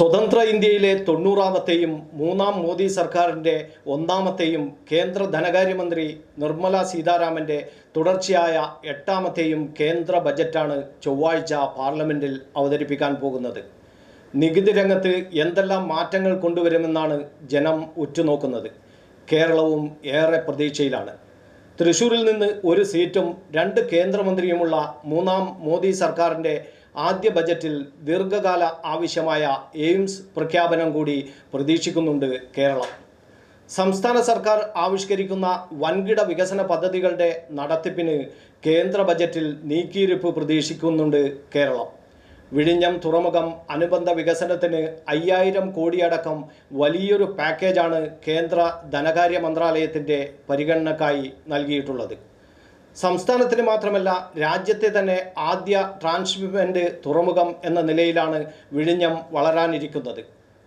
സ്വതന്ത്ര ഇന്ത്യയിലെ തൊണ്ണൂറാമത്തെയും മൂന്നാം മോദി സർക്കാരിന്റെ ഒന്നാമത്തെയും കേന്ദ്ര ധനകാര്യമന്ത്രി നിർമ്മല സീതാരാമന്റെ തുടർച്ചയായ എട്ടാമത്തെയും കേന്ദ്ര ബജറ്റാണ് ചൊവ്വാഴ്ച പാർലമെന്റിൽ അവതരിപ്പിക്കാൻ പോകുന്നത്. നികുതി രംഗത്ത് എന്തെല്ലാം മാറ്റങ്ങൾ കൊണ്ടുവരുമെന്നാണ് ജനം ഉറ്റുനോക്കുന്നത്. കേരളവും ഏറെ പ്രതീക്ഷയിലാണ്. തൃശൂരിൽ നിന്ന് ഒരു സീറ്റും രണ്ട് കേന്ദ്രമന്ത്രിയുമുള്ള മൂന്നാം മോദി സർക്കാരിന്റെ ആദ്യ ബജറ്റിൽ ദീർഘകാല ആവശ്യമായ എയിംസ് പ്രഖ്യാപനം കൂടി പ്രതീക്ഷിക്കുന്നുണ്ട് കേരളം. സംസ്ഥാന സർക്കാർ ആവിഷ്കരിക്കുന്ന വൻകിട വികസന പദ്ധതികളുടെ നടത്തിപ്പിന് കേന്ദ്ര ബജറ്റിൽ നീക്കിയിരിപ്പ് പ്രതീക്ഷിക്കുന്നുണ്ട് കേരളം. വിഴിഞ്ഞം തുറമുഖം അനുബന്ധ വികസനത്തിന് അയ്യായിരം കോടിയടക്കം വലിയൊരു പാക്കേജാണ് കേന്ദ്ര ധനകാര്യ മന്ത്രാലയത്തിന്റെ പരിഗണനക്കായി നൽകിയിട്ടുള്ളത്. സംസ്ഥാനത്തിന് മാത്രമല്ല രാജ്യത്തെ തന്നെ ആദ്യ ട്രാൻസ്ഷിപ്മെന്റ് തുറമുഖം എന്ന നിലയിലാണ് വിഴിഞ്ഞം വളരാനിരിക്കുന്നത്.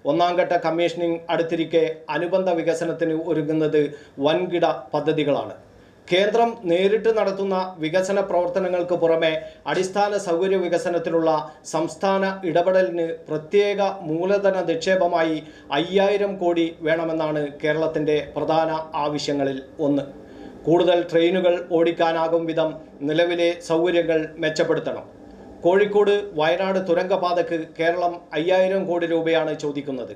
ഒന്നാം ഘട്ട കമ്മീഷനിങ് അടുത്തിരിക്കെ അനുബന്ധ വികസനത്തിന് ഒരുങ്ങുന്നത് വൻകിട പദ്ധതികളാണ്. കേന്ദ്രം നേരിട്ട് നടത്തുന്ന വികസന പ്രവർത്തനങ്ങൾക്ക് പുറമെ അടിസ്ഥാന സൗകര്യ വികസനത്തിനുള്ള സംസ്ഥാന ഇടപെടലിന് പ്രത്യേക മൂലധന നിക്ഷേപമായി അയ്യായിരം കോടി വേണമെന്നാണ് കേരളത്തിന്റെ പ്രധാന ആവശ്യങ്ങളിൽ ഒന്ന്. കൂടുതൽ ട്രെയിനുകൾ ഓടിക്കാനാകും വിധം നിലവിലെ സൗകര്യങ്ങൾ മെച്ചപ്പെടുത്തണം. കോഴിക്കോട് വയനാട് തുരങ്കപാതയ്ക്ക് കേരളം അയ്യായിരം കോടി രൂപയാണ് ചോദിക്കുന്നത്.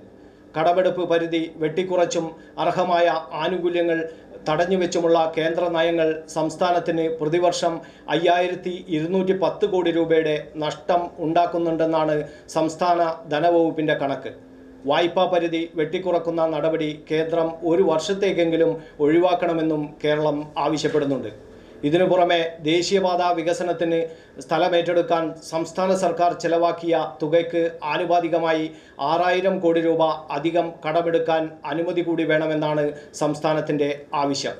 കടമെടുപ്പ് പരിധി വെട്ടിക്കുറച്ചും അർഹമായ ആനുകൂല്യങ്ങൾ തടഞ്ഞുവെച്ചുമുള്ള കേന്ദ്ര നയങ്ങൾ സംസ്ഥാനത്തിന് പ്രതിവർഷം അയ്യായിരത്തി ഇരുന്നൂറ്റി പത്ത് കോടി രൂപയുടെ നഷ്ടം ഉണ്ടാക്കുന്നുണ്ടെന്നാണ് സംസ്ഥാന ധനവകുപ്പിന്റെ കണക്ക്. വായ്പാ പരിധി വെട്ടിക്കുറക്കുന്ന നടപടി കേന്ദ്രം ഒരു വർഷത്തേക്കെങ്കിലും ഒഴിവാക്കണമെന്നും കേരളം ആവശ്യപ്പെടുന്നുണ്ട്. ഇതിനു പുറമെ ദേശീയപാത വികസനത്തിന് സ്ഥലമേറ്റെടുക്കാൻ സംസ്ഥാന സർക്കാർ ചെലവാക്കിയ തുകയ്ക്ക് ആനുപാതികമായി ആറായിരം കോടി രൂപ അധികം കടമെടുക്കാൻ അനുമതി കൂടി വേണമെന്നാണ് സംസ്ഥാനത്തിന്റെ ആവശ്യം.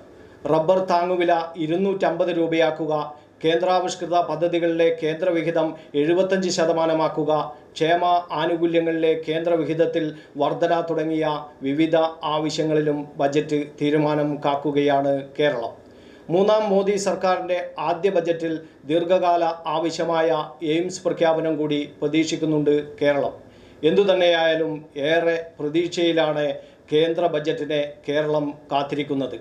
റബ്ബർ താങ്ങുവില ഇരുന്നൂറ്റമ്പത് രൂപയാക്കുക കേന്ദ്രാവിഷ്കൃത പദ്ധതികളിലെ കേന്ദ്രവിഹിതം എഴുപത്തഞ്ച് ശതമാനമാക്കുക ക്ഷേമ ആനുകൂല്യങ്ങളിലെ കേന്ദ്രവിഹിതത്തിൽ വർധന തുടങ്ങിയ വിവിധ ആവശ്യങ്ങളിലും ബജറ്റ് തീരുമാനം കാക്കുകയാണ് കേരളം. മൂന്നാം മോദി സർക്കാരിന്റെ ആദ്യ ബജറ്റിൽ ദീർഘകാല ആവശ്യമായ എയിംസ് പ്രഖ്യാപനം കൂടി പ്രതീക്ഷിക്കുന്നുണ്ട് കേരളം. എന്തുതന്നെയായാലും ഏറെ പ്രതീക്ഷയിലാണ് കേന്ദ്ര ബജറ്റിനെ കേരളം കാത്തിരിക്കുന്നത്.